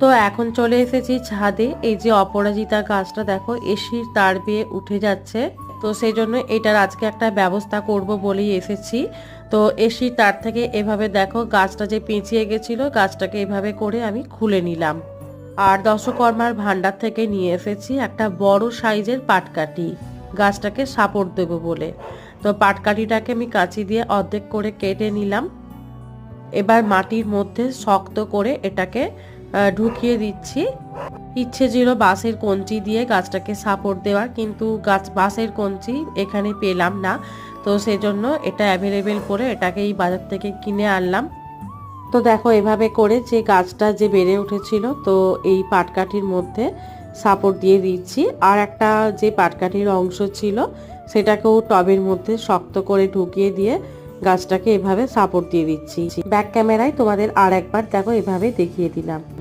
তো এখন চলে এসেছি ছাদে। এই যে অপরাজিতা গাছটা দেখো এসির তার বেয়ে উঠে যাচ্ছে। তো সেই জন্য এটার আজকে একটা ব্যবস্থা করব বলেই এসেছি। তো এসির তার থেকে এভাবে দেখো, গাছটা যে পেঁচিয়ে গেছিল, গাছটাকে এভাবে করে আমি খুলে নিলাম। আর দশকর্মার ভান্ডার থেকে নিয়ে এসেছি একটা বড় সাইজের পাটকাঠি। গাছটাকে সাপোর্ট দেবো বলে। তো পাটকাঠিটাকে আমি কাঁচি দিয়ে অর্ধেক করে কেটে নিলাম। এবার মাটির মধ্যে শক্ত করে এটাকে ঢুকিয়ে দিচ্ছি। ইচ্ছে ছিল বাঁশের কঞ্চি দিয়ে গাছটাকে সাপোর্ট দেওয়ার, কিন্তু গাছ, বাঁশের কঞ্চি এখানে পেলাম না। তো সেজন্য এটা অ্যাভেলেবেল করে এটাকে এই বাজার থেকে কিনে আনলাম। তো দেখো, এভাবে করে যে গাছটা যে বেড়ে উঠেছিল, তো এই পাটকাঠির মধ্যে সাপোর্ট দিয়ে দিচ্ছি। আর একটা যে পাটকাঠির অংশ ছিল, সেটাকেও টবের মধ্যে শক্ত করে ঢুকিয়ে দিয়ে গাছটাকে এভাবে সাপোর্ট দিয়ে দিচ্ছি। ব্যাক ক্যামেরায় তোমাদের আর একবার দেখো, এভাবে দেখিয়ে দিলাম।